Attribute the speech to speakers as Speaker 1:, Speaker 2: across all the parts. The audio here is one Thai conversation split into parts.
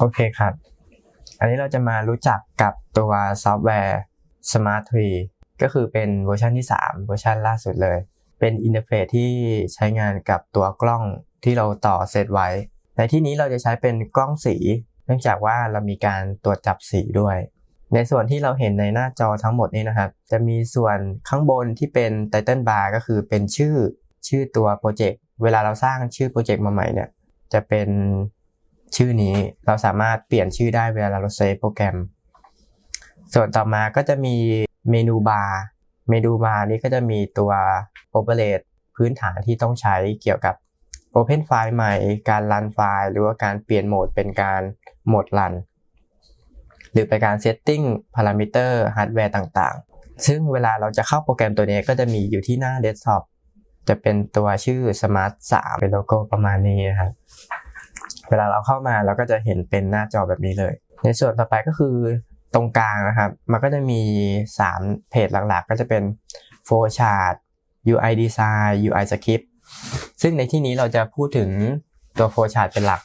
Speaker 1: โอเคครับ อันนี้เราจะมารู้จักกับตัวซอฟต์แวร์ Smart Tree ก็คือเป็นเวอร์ชันที่ 3 เวอร์ชันล่าสุดเลย เป็นอินเทอร์เฟซที่ใช้งานกับตัวกล้องที่เราต่อเซตไว้ ในที่นี้เราจะใช้เป็นกล้องสี เนื่องจากว่าเรามีการตรวจจับสีด้วย ในส่วนที่เราเห็นในหน้าจอทั้งหมดนี้นะครับ จะมีส่วนข้างบนที่เป็น Title Bar ก็คือเป็นชื่อชื่อตัวโปรเจกต์ เวลาเราสร้างชื่อโปรเจกต์มาใหม่เนี่ย จะเป็น ชื่อนี้เราสามารถเปลี่ยนชื่อได้เวลาเราเซฟโปรแกรม ส่วนต่อมาก็จะมีเมนูบาร์เมนูบาร์นี้ก็จะมีตัว Operate พื้นฐานที่ต้องใช้เกี่ยวกับ Open ไฟล์ใหม่ การรันไฟล์ หรือว่าการเปลี่ยนโหมดเป็นการโหมดรัน หรือเป็นการเซตติ้งพารามิเตอร์ฮาร์ดแวร์ต่างๆ ซึ่งเวลาเราจะเข้าโปรแกรมตัวนี้ก็จะมีอยู่ที่หน้าเดสก์ท็อปจะเป็นตัวชื่อ Smart 3 เป็นโลโก้ประมาณนี้นะครับ เวลาเราเข้ามาเราก็จะเห็นเป็นหน้าจอแบบนี้เลย ในส่วนต่อไปก็คือตรงกลางนะครับ มันก็จะมี 3 เพจหลักๆ ก็จะเป็น Flowchart UI Design UI Script ซึ่งในที่นี้เราจะพูดถึงตัว Flowchart เป็นหลัก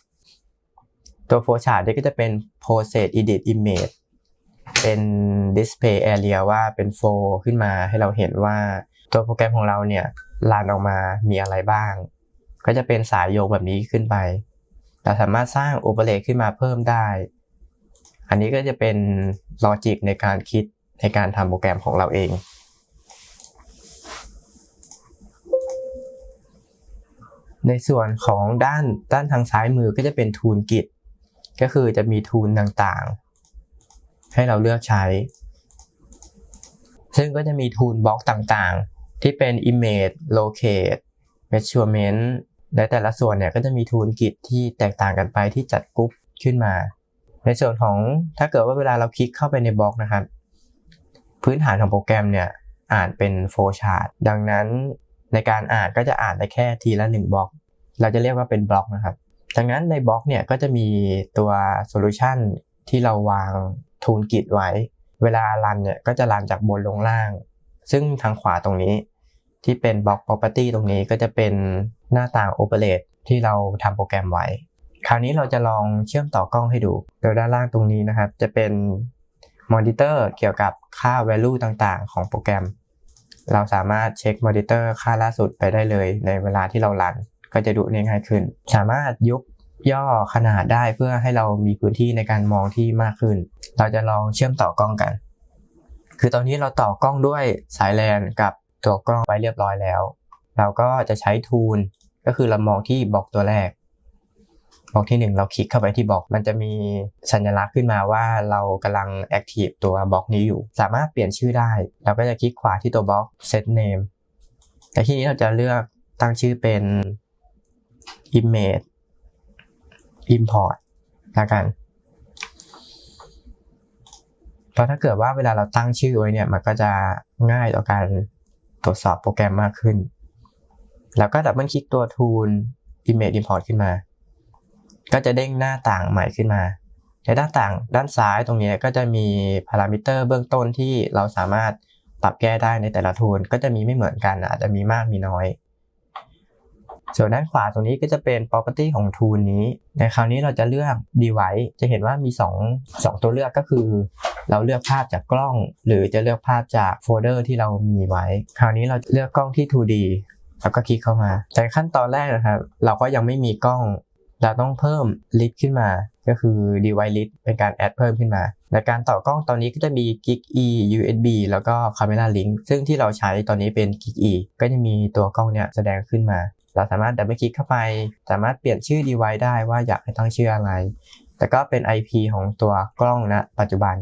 Speaker 1: ตัว Flowchart นี่ก็จะเป็น Process Edit Image เป็น Display Area ว่าเป็น flow ขึ้นมาให้เราเห็นว่าตัวโปรแกรมของเราเนี่ยรันออกมามีอะไรบ้าง ก็จะเป็นสายโยงแบบนี้ขึ้นไป เราสามารถสร้างโอเปเรตขึ้นมาเพิ่มได้ อันนี้ก็จะเป็นลอจิกในการคิดในการทำโปรแกรมของเราเอง ในส่วนของด้านด้านทางซ้ายมือก็จะเป็นทูลกิจก็คือจะมีทูลต่างๆ ให้เราเลือกใช้ ซึ่งก็จะมีทูลบล็อกต่างๆ ที่เป็น image locate measurement และแต่ละส่วนเนี่ยก็จะมีทูลกิจที่แตกต่างกันไปที่จัดกรุ๊ปขึ้นมา ในส่วนของถ้าเกิดว่าเวลาเราคลิกเข้าไปในบล็อกนะครับ พื้นฐานของโปรแกรมเนี่ยอ่านเป็นโฟลชาร์ตดังนั้นในการอ่านก็จะอ่านได้แค่ทีละหนึ่งบล็อก เราจะเรียกว่าเป็นบล็อกนะครับดังนั้นในบล็อกเนี่ยก็จะมีตัวโซลูชันที่เราวางทูลกิจไว้ เวลารันเนี่ยก็จะรันจากบนลงล่าง ซึ่งทางขวาตรงนี้ ที่เป็นบล็อก property ตรงนี้ก็จะเป็น หน้าต่าง operate ที่เราทำโปรแกรมไว้ คราวนี้เราจะลองเชื่อมต่อกล้องให้ดูโดยด้านล่างตรงนี้นะครับ จะเป็นมอนิเตอร์เกี่ยวกับค่า value ต่างๆ ของโปรแกรม เราสามารถเช็คมอนิเตอร์ค่าล่าสุดไปได้เลยในเวลาที่เรารัน ก็จะดูง่ายขึ้น สามารถยุบย่อขนาดได้เพื่อให้เรามีพื้นที่ในการมองที่มากขึ้น เราจะลองเชื่อมต่อกล้องกัน คือตอนนี้เราต่อกล้องด้วยสายแลนกับตัวกล้องไปเรียบร้อยแล้ว เราก็จะใช้ทูล ก็คือเรามองที่บล็อกตัวแรกบล็อกที่ 1 เราคลิกเข้าไปที่บล็อกมันจะมีสัญลักษณ์ขึ้นมาว่าเรากำลัง active ตัวบล็อกนี้อยู่ สามารถเปลี่ยนชื่อได้ เราก็จะคลิกขวาที่ตัวบล็อก set name แต่ที่นี้เราจะเลือกตั้งชื่อเป็น image import ละกันเพราะถ้าเกิดว่าเวลาเราตั้งชื่อไว้เนี่ยมันก็จะง่ายต่อการตรวจสอบโปรแกรมมากขึ้น แล้วก็ดับเบิลคลิกตัว tool image import ขึ้นมา ก็จะเด้งหน้าต่างใหม่ขึ้นมา ในด้านต่างด้านซ้ายตรงนี้ก็จะมีพารามิเตอร์เบื้องต้นที่เราสามารถปรับแก้ได้ในแต่ละทูลก็จะมีไม่เหมือนกันอาจจะมีมากมีน้อย ส่วนด้านขวาตรงนี้ก็จะเป็น property ของ tool นี้ ในคราวนี้เราจะเลือก device จะเห็นว่ามี 2 2 ตัวเลือกก็คือ เราเลือกภาพจากกล้อง หรือจะเลือกภาพจากโฟลเดอร์ที่เรามีไว้ คราวนี้เราเลือกกล้องที่ 2D แล้วก็คลิกเข้ามา แต่ขั้นตอนแรกนะครับ เราก็ยังไม่มีกล้อง เราต้องเพิ่ม list ขึ้นมา ก็คือ device list เป็นการ add เพิ่มขึ้นมาในการต่อกล้องตอนนี้ก็จะมี Gig E USB แล้วก็ Camera Link ซึ่งที่เราใช้ตอนนี้เป็น Gig E ก็จะมีตัวกล้องเนี่ยแสดงขึ้นมา เราสามารถดับเบิลคลิกเข้าไป สามารถเปลี่ยนชื่อ device ได้ว่าอยากให้ตั้งชื่ออะไร แต่ก็เป็น IP ของตัวกล้องณปัจจุบัน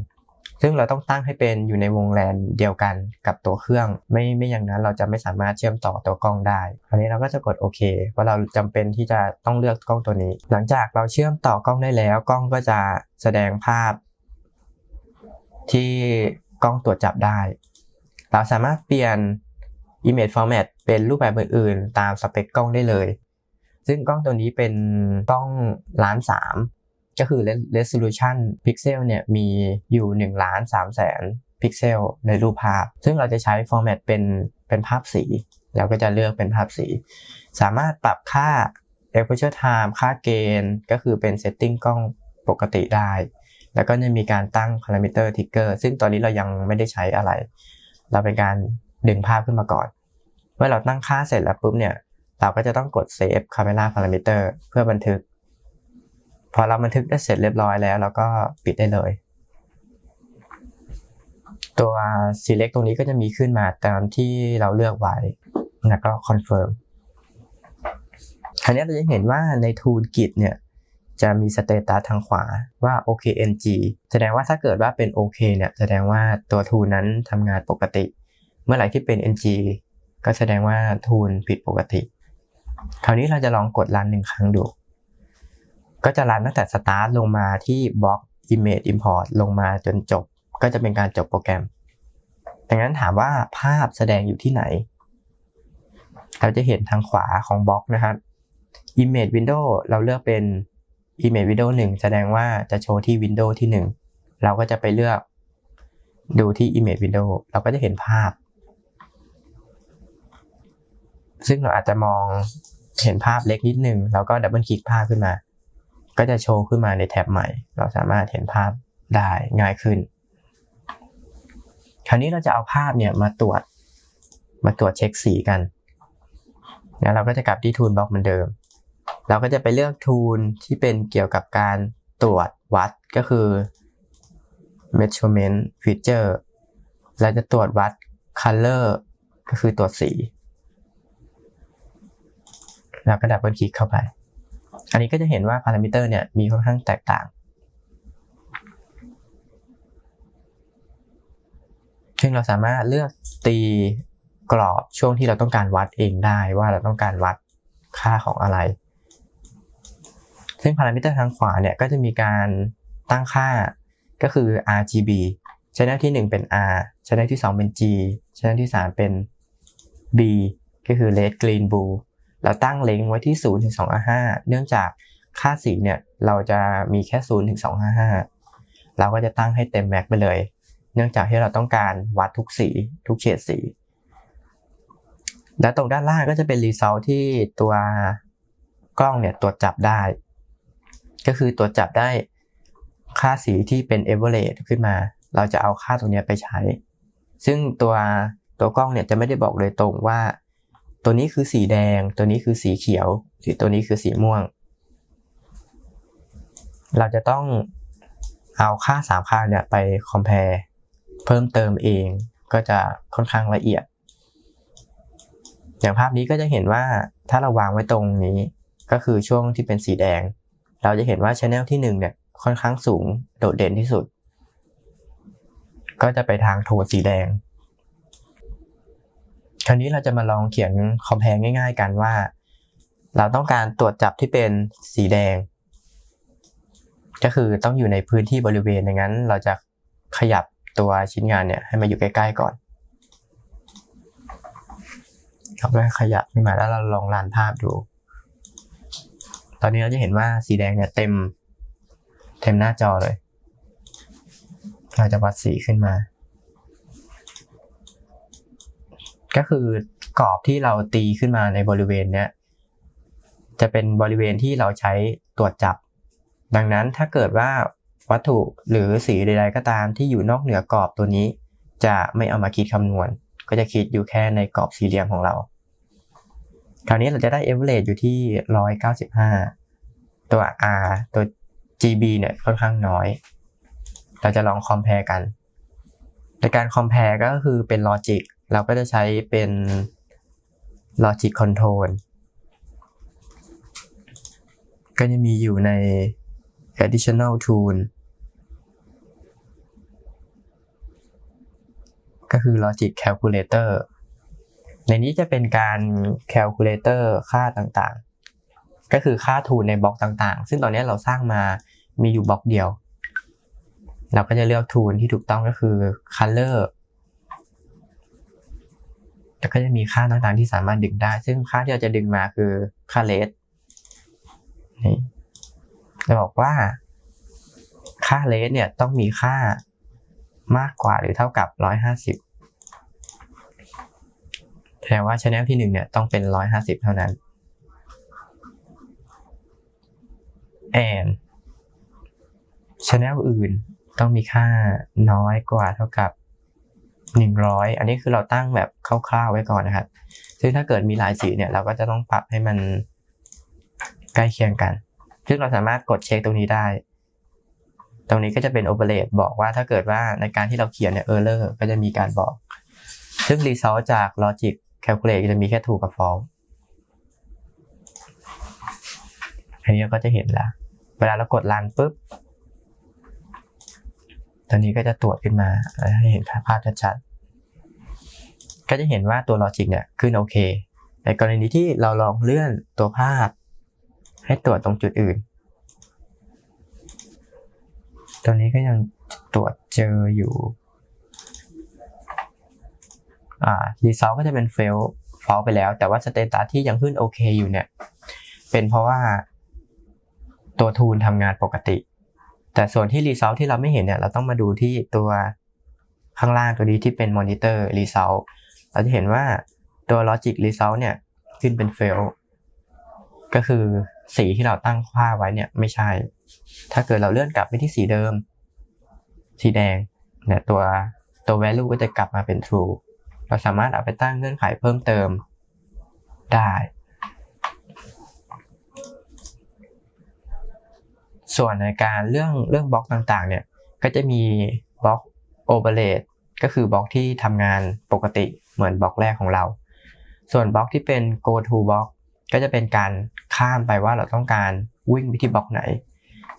Speaker 1: ซึ่งเราต้องตั้งให้เป็นอยู่ในวงแลนเดียวกันกับตัวเครื่อง ไม่ไม่อย่างนั้นเราจะไม่สามารถเชื่อมต่อตัวกล้องได้อันนี้เราก็จะกดโอเคเพราะเราจำเป็นที่จะต้องเลือกกล้องตัวนี้ หลังจากเราเชื่อมต่อกล้องได้แล้ว กล้องก็จะแสดงภาพ ที่กล้องตรวจจับได้ เราสามารถเปลี่ยน image format เป็นรูปแบบอื่นๆ ตามสเปคกล้องได้เลย ซึ่งกล้องตัวนี้เป็นกล้องล้านสาม ก็คือ resolution pixel เนี่ยมีอยู่1ล้าน3แสนพิกเซลในรูปภาพ ซึ่งเราจะใช้ format เป็นเป็นภาพสีเราก็จะเลือกเป็นภาพสี สามารถปรับค่า exposure time ค่าเกณฑ์ก็คือเป็น setting กล้องปกติได้ แล้วก็จะมีการตั้ง parameter trigger ซึ่งตอนนี้เรายังไม่ได้ใช้อะไร เราเป็นการดึงภาพขึ้นมาก่อน เมื่อเราตั้งค่าเสร็จแล้วปุ๊บเนี่ย เราก็จะต้องกด save camera parameter เพื่อบันทึก พอเราบันทึกได้เสร็จเรียบร้อยแล้ว เราก็ปิดได้เลย ตัว select ตรงนี้ก็จะมีขึ้นมาตามที่เราเลือกไว้แล้วก็ confirm คราวนี้เราจะเห็นว่าใน tool git เนี่ยจะมีสเตตัสทางขวาว่า OKNG แสดงว่าถ้าเกิดว่าเป็น OK เนี่ยแสดงว่าตัว tool นั้นทำงานปกติ เมื่อไหร่ที่เป็น NG ก็แสดงว่า tool ผิดปกติ คราวนี้เราจะลองกดรันหนึ่งครั้งดู ก็จะรันตั้งแต่ start ลงมาที่บล็อก image import ลงมาจนจบ ก็จะเป็นการจบโปรแกรม ดังนั้นถามว่าภาพแสดงอยู่ที่ไหน เราจะเห็นทางขวาของบล็อกนะครับ image window เราเลือกเป็น image window 1 แสดงว่าจะโชว์ที่ window ที่ 1 เราก็จะไปเลือกดูที่ image window เราก็จะเห็นภาพ ซึ่งเราอาจจะมองเห็นภาพเล็กนิดนึงแล้วก็ดับเบิลคลิกภาพขึ้นมา ก็จะโชว์ขึ้นมาในแท็บใหม่ เราสามารถเห็นภาพได้ง่ายขึ้น คราวนี้เราจะเอาภาพเนี่ยมาตรวจมาตรวจเช็คสีกันนะเราก็จะกลับที่ tool box เหมือนเดิม เราก็จะไปเลือก tool ที่เป็นเกี่ยวกับการตรวจวัดก็คือ measurement feature เราจะตรวจวัด color ก็คือตรวจสี เราก็ดับเบิลคลิกเข้าไป อันนี้ก็จะเห็นว่าพารามิเตอร์เนี่ยมีค่อนข้างแตกต่าง ซึ่งเราสามารถเลือกตีกรอบช่วงที่เราต้องการวัดเองได้ว่าเราต้องการวัดค่าของอะไร ซึ่งพารามิเตอร์ทางขวาเนี่ยก็จะมีการตั้งค่าก็คือ RGB channel ที่ 1 เป็น R channel ที่ 2 เป็น G channel ที่ 3 เป็น B ก็คือ red green blue เราตั้งเลงไว้ที่0ถึง255เนื่องจากค่าสีเนี่ยเราจะมีแค่0ถึง255เราก็จะตั้งให้เต็มแม็กไปเลย เนื่องจากที่เราต้องการวัดทุกสีทุกเฉดสี และตรงด้านล่างก็จะเป็น result ที่ตัวกล้องเนี่ยตรวจจับได้ ก็คือตรวจจับได้ค่าสีที่เป็น average ขึ้นมา เราจะเอาค่าตรงนี้ไปใช้ ซึ่งตัวตัวกล้องเนี่ยจะไม่ได้บอกโดยตรงว่า ตัวนี้คือสีแดง ตัวนี้คือสีเขียวหรือตัวนี้คือสีม่วง เราจะต้องเอาค่าสามค่าเนี่ยไป compare เพิ่มเติมเองก็จะค่อนข้างละเอียด อย่างภาพนี้ก็จะเห็นว่าถ้าเราวางไว้ตรงนี้ก็คือช่วงที่เป็นสีแดง เราจะเห็นว่า channel ที่ 1 เนี่ยค่อนข้างสูงโดดเด่นที่สุด ก็จะไปทางโทนสีแดง คราวนี้เราจะมาลองเขียนคอมเพลง่าย ๆ กันว่า เราต้องการตรวจจับที่เป็นสีแดง ก็คือต้องอยู่ในพื้นที่บริเวณอย่างนั้น เราจะขยับตัวชิ้นงานเนี่ยให้มาอยู่ใกล้ๆก่อนเราก็ขยับขึ้นมาแล้วเราลองรันภาพดู ตอนนี้เราจะเห็นว่าสีแดงเนี่ยเต็ม เต็มหน้าจอเลย เราจะวัดสีขึ้นมา ก็คือกรอบที่เราตีขึ้นมาในบริเวณเนี้ยจะเป็นบริเวณที่เราใช้ตรวจจับ ดังนั้นถ้าเกิดว่าวัตถุหรือสีใด ๆ ก็ตามที่อยู่นอกเหนือกรอบตัวนี้ จะไม่เอามาคิดคำนวณ ก็จะคิดอยู่แค่ในกรอบสี่เหลี่ยมของเรา คราวนี้เราจะได้ average อยู่ที่ 195 ตัว R ตัว GB เนี่ยค่อนข้างน้อย เราจะลอง compare กัน ในการ compare ก็คือเป็น logic เราก็จะใช้เป็น logic control ก็จะมีอยู่ใน additional tool ก็คือ logic calculator ในนี้จะเป็นการ calculator ค่าต่างๆ ก็คือค่า tool ในบล็อกต่างๆ ซึ่งตอนนี้เราสร้างมามีอยู่บล็อกเดียว เราก็จะเลือก tool ที่ถูกต้องก็คือ color แล้วก็จะมีค่าต่างๆที่สามารถดึงได้ ซึ่งค่าที่เราจะดึงมาคือค่าเลสนี่จะบอกว่า ค่าเลสเนี่ยต้องมีค่ามากกว่าหรือเท่ากับ150แสดงว่า channel ที่1เนี่ยต้องเป็น150เท่านั้น and channel อื่นต้องมีค่าน้อยกว่าเท่ากับ 100 อันนี้คือเราตั้งแบบคร่าวๆไว้ก่อนนะครับ ซึ่งถ้าเกิดมีหลายสีเนี่ยเราก็จะต้องปรับให้มันใกล้เคียงกัน ซึ่งเราสามารถกดเช็คตรงนี้ได้ ตรงนี้ก็จะเป็น overlay บอกว่าถ้าเกิดว่าในการที่เราเขียนเนี่ย error ก็จะมีการบอก ซึ่ง result จาก logic calculate จะมีแค่ true กับ false อันนี้ก็จะเห็นแล้ว เวลาเรากด run ปุ๊บ ตอนนี้ก็จะตรวจขึ้นมาให้เห็นภาพชัดๆ ก็จะเห็นว่าตัว logic เนี่ยขึ้นโอเค ในกรณีที่เราลองเลื่อนตัวภาพ ให้ตรวจตรงจุดอื่นตรงนี้ก็ยังตรวจเจออยู่อ่า result ก็จะเป็น fail false ไปแล้ว แต่ว่า status ที่ยังขึ้นโอเคอยู่เนี่ย เป็นเพราะว่าตัวทูลทำงานปกติ แต่ส่วนที่ result ที่เราไม่เห็นเนี่ยเราต้องมาดูที่ตัวข้างล่างตัวนี้ที่เป็น monitor result เราจะเห็นว่าตัว logic result เนี่ยขึ้นเป็น fail ก็คือสีที่เราตั้งค่าไว้เนี่ยไม่ใช่ ถ้าเกิดเราเลื่อนกลับไปที่สีเดิม สีแดงเนี่ยตัวตัว value ก็จะกลับมาเป็น true เราสามารถเอาไปตั้งเงื่อนไขเพิ่มเติมได้ ส่วนในการเรื่องเรื่องบล็อกต่างๆ เนี่ยก็จะมีบล็อก overlay ก็คือบล็อกที่ทำงานปกติเหมือนบล็อกแรกของเรา ส่วนบล็อกที่เป็น go to block ก็จะเป็นการข้ามไปว่าเราต้องการวิ่งไปที่บล็อกไหน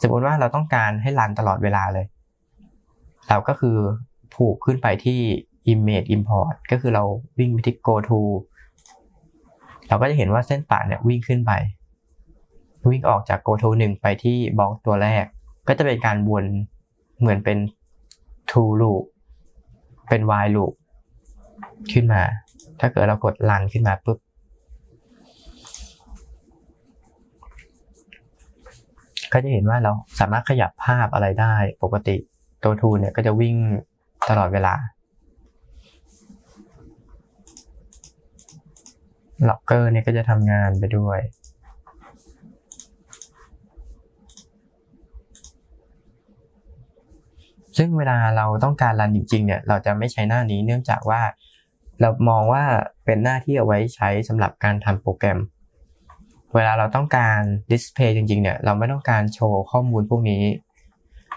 Speaker 1: สมมติว่าเราต้องการให้รันตลอดเวลาเลย เราก็คือผูกขึ้นไปที่ image import ก็คือเราวิ่งไปที่ go to เราก็จะเห็นว่าเส้นปะเนี่ยวิ่งขึ้นไป วิ่งออกจาก go to 1 ไปที่บล็อกตัวแรก ก็จะเป็นการวนเหมือนเป็น to loop เป็น while loop ขึ้นมา ถ้าเกิดเรากด run ขึ้นมาปุ๊บ ก็จะเห็นว่าเราสามารถขยับภาพอะไรได้ปกติตัวทูเนี่ยก็จะวิ่งตลอดเวลาล็อกเกอร์เนี่ยก็จะทำงานไปด้วย ซึ่งเวลาเราต้องการรันจริงๆเนี่ยเราจะไม่ใช้หน้านี้เนื่องจากว่า เรามองว่าเป็นหน้าที่เอาไว้ใช้สำหรับการทำโปรแกรม เวลาเราต้องการดิสเพย์จริงๆเนี่ยเราไม่ต้องการโชว์ข้อมูลพวกนี้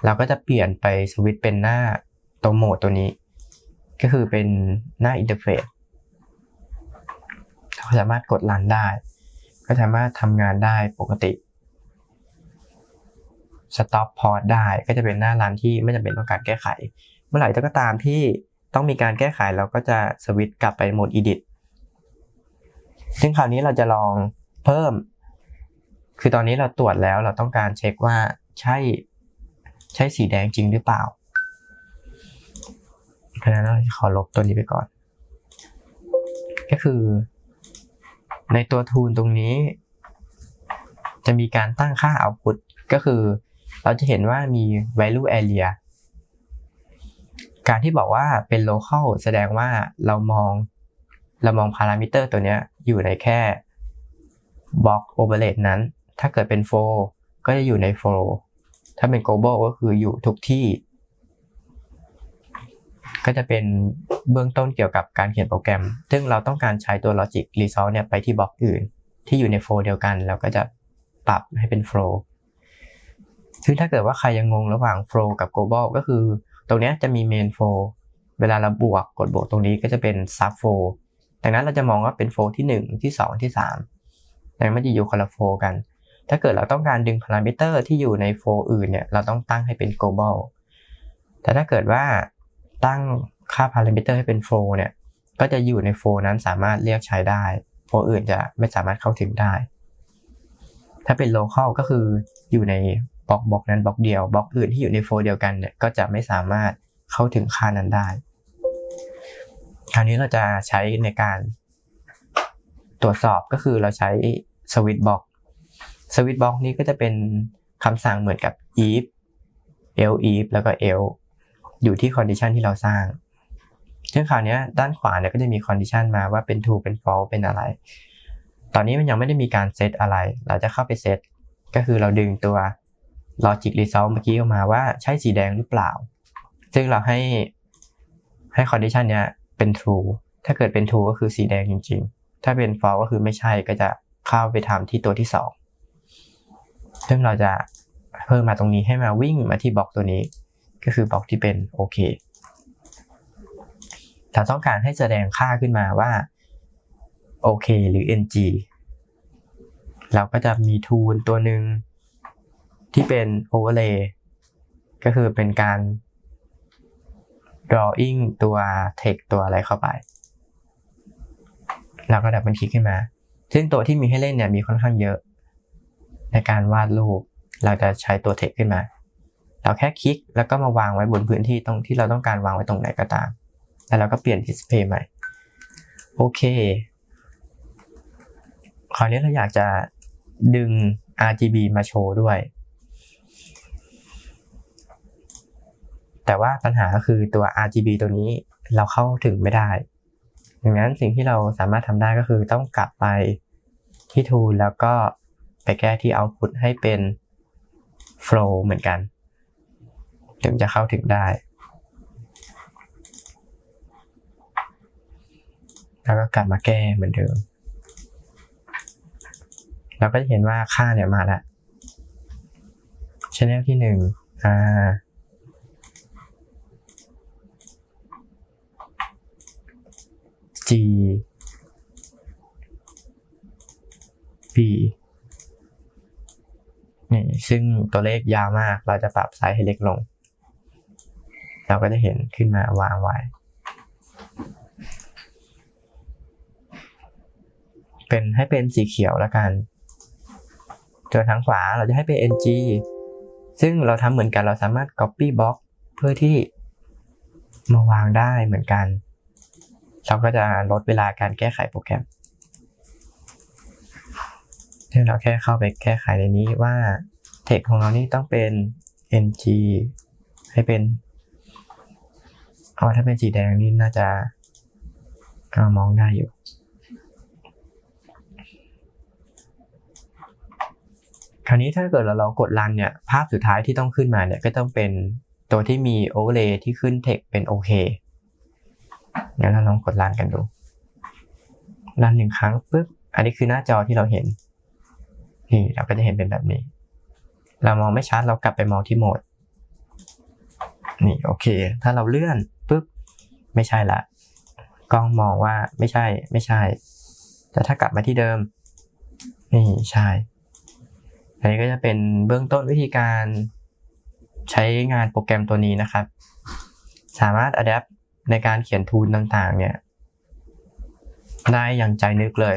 Speaker 1: เราก็จะเปลี่ยนไปสวิตเป็นหน้าตัวโหมดตัวนี้ ก็คือเป็นหน้าอินเทอร์เฟซเราสามารถกดรันได้ ก็สามารถทำงานได้ปกติ stop port ได้ก็จะเป็นหน้ารันที่ไม่จำเป็นต้องการแก้ไข เมื่อไหร่ก็ตามที่ต้องมีการแก้ไขเราก็จะสวิตช์กลับไปโหมด edit ซึ่งคราวนี้เราจะลองเพิ่ม คือตอนนี้เราตรวจแล้วเราต้องการเช็คว่าใช่ใช่สีแดงจริงหรือเปล่าเพราะฉะนั้นเราขอลบตัวนี้ไปก่อน ก็คือ ในตัวทูลตรงนี้ จะมีการตั้งค่า output ก็คือ เราจะเห็นว่ามี value area การที่บอกว่าเป็น local แสดงว่าเรามองเรามองพารามิเตอร์ตัวนี้อยู่ในแค่ block overlay นั้น ถ้าเกิดเป็น for ก็จะอยู่ใน for ถ้าเป็น global ก็คืออยู่ทุกที่ ก็จะเป็นเบื้องต้นเกี่ยวกับการเขียนโปรแกรม ซึ่งเราต้องการใช้ตัว logic result เนี่ยไปที่บล็อกอื่น ที่อยู่ใน flow เดียวกัน แล้วก็จะปรับให้เป็น flow ซึ่งถ้าเกิดว่าใครยังงงระหว่าง flow กับ global ก็คือ ตรงนี้จะมี main flow เวลาเราบวกกดบวกตรงนี้ก็จะเป็น sub flow ดังนั้นเราจะมองว่าเป็น flow ที่ 1 ที่ 2 ที่3แต่มันจะอยู่คนละ flow กัน ถ้าเกิดเราต้องการดึงพารามิเตอร์ที่อยู่ใน flow อื่นเนี่ยเราต้องตั้งให้เป็น global แต่ถ้าเกิดว่าตั้งค่าพารามิเตอร์ให้เป็น flow เนี่ยก็จะอยู่ใน flow นั้นสามารถเรียกใช้ได้ flow อื่นจะไม่สามารถเข้าถึงได้ ถ้าเป็น local ก็คืออยู่ใน บล็อกบล็อกนั้นบล็อกเดียวบล็อกอื่นที่อยู่ในโฟลเดียวกันเนี่ยก็จะไม่สามารถเข้าถึงค่านั้นได้ คราวนี้เราจะใช้ในการตรวจสอบก็คือเราใช้สวิตบ็อกสวิตบ็อกนี้ก็จะเป็นคำสั่งเหมือนกับ if elif แล้วก็ l อยู่ที่ condition ที่เราสร้าง ซึ่งคราวนี้ด้านขวาเนี่ยก็จะมี condition มาว่าเป็น true เป็น false เป็นอะไร ตอนนี้มันยังไม่ได้มีการเซตอะไร เราจะเข้าไปเซตก็คือเราดึงตัว logic result เมื่อกี้ออกมาว่าใช่สีแดงหรือเปล่า ซึ่งเราให้ให้ condition เนี้ยเป็น true ถ้าเกิดเป็น true ก็คือสีแดงจริง ๆ ถ้าเป็น false ก็คือไม่ใช่ก็จะเข้าไปทำที่ตัวที่สองซึ่งเราจะเพิ่มมาตรงนี้ให้มาวิ่งมาที่บล็อกตัวนี้ ก็คือบล็อกที่เป็นโอเคเราต้องการให้แสดงค่าขึ้นมาว่าโอเคหรือ ng เราก็จะมี tool ตัวหนึ่ง ที่เป็น overlay ก็คือเป็นการ drawing ตัว text ตัวอะไรเข้าไปเราก็ดับมันคลิกขึ้นมา ซึ่งตัวที่มีให้เล่นเนี่ยมีค่อนข้างเยอะ ในการวาดรูป เราจะใช้ตัว text ขึ้นมา เราแค่คลิกแล้วก็มาวางไว้บนพื้นที่ตรงที่เราต้องการวางไว้ตรงไหนก็ตาม แล้วเราก็เปลี่ยน display ใหม่ โอเค คราวนี้เราอยากจะดึง RGB มาโชว์ด้วย แต่ว่าปัญหาก็คือตัว RGB ตัวนี้เราเข้าถึงไม่ได้ดังนั้นสิ่งที่เราสามารถทำได้ก็คือต้องกลับไปที่ Tool แล้วก็ไปแก้ที่ Output ให้เป็น Flow เหมือนกัน ถึงจะเข้าถึงได้ แล้วก็กลับมาแก้เหมือนเดิม เราก็จะเห็นว่าค่าเนี่ยมาแล้วชแนลที่หนึ่งอ่า G B นี่ซึ่งตัวเลขยาวมาก เราจะปรับไซส์ให้เล็กลง เราก็จะเห็นขึ้นมาวางไว้ เป็นให้เป็นสีเขียวแล้วกันส่วนทางขวาเราจะให้เป็น ng ซึ่งเราทำเหมือนกันเราสามารถ copy box เพื่อที่มาวางได้เหมือนกัน เราก็จะลดเวลาการแก้ไขโปรแกรม ซึ่งเราแค่เข้าไปแก้ไขในนี้ว่า text ของเรานี่ต้องเป็น ng ให้เป็นเอาถ้าเป็นสีแดงนี่น่าจะเอามองได้อยู่ คราวนี้ถ้าเกิดเราลองกดรันเนี่ย ภาพสุดท้ายที่ต้องขึ้นมาเนี่ย ก็ต้องเป็นตัวที่มี overlay ที่ขึ้น text เป็นโอเคเดี๋ยวเราลองกดรันกันดู รันหนึ่งครั้งปุ๊บ อันนี้คือหน้าจอที่เราเห็น นี่เราก็จะเห็นเป็นแบบนี้ เรามองไม่ชัดเรากลับไปมองที่โหมด นี่โอเค ถ้าเราเลื่อนปุ๊บไม่ใช่ละกล้องมองว่าไม่ใช่ไม่ใช่ แต่ถ้ากลับมาที่เดิม นี่ใช่อันนี้ก็จะเป็นเบื้องต้นวิธีการใช้งานโปรแกรมตัวนี้นะครับ สามารถ adapt ในการเขียนทูลต่างๆ เนี่ย ได้อย่างใจนึกเลย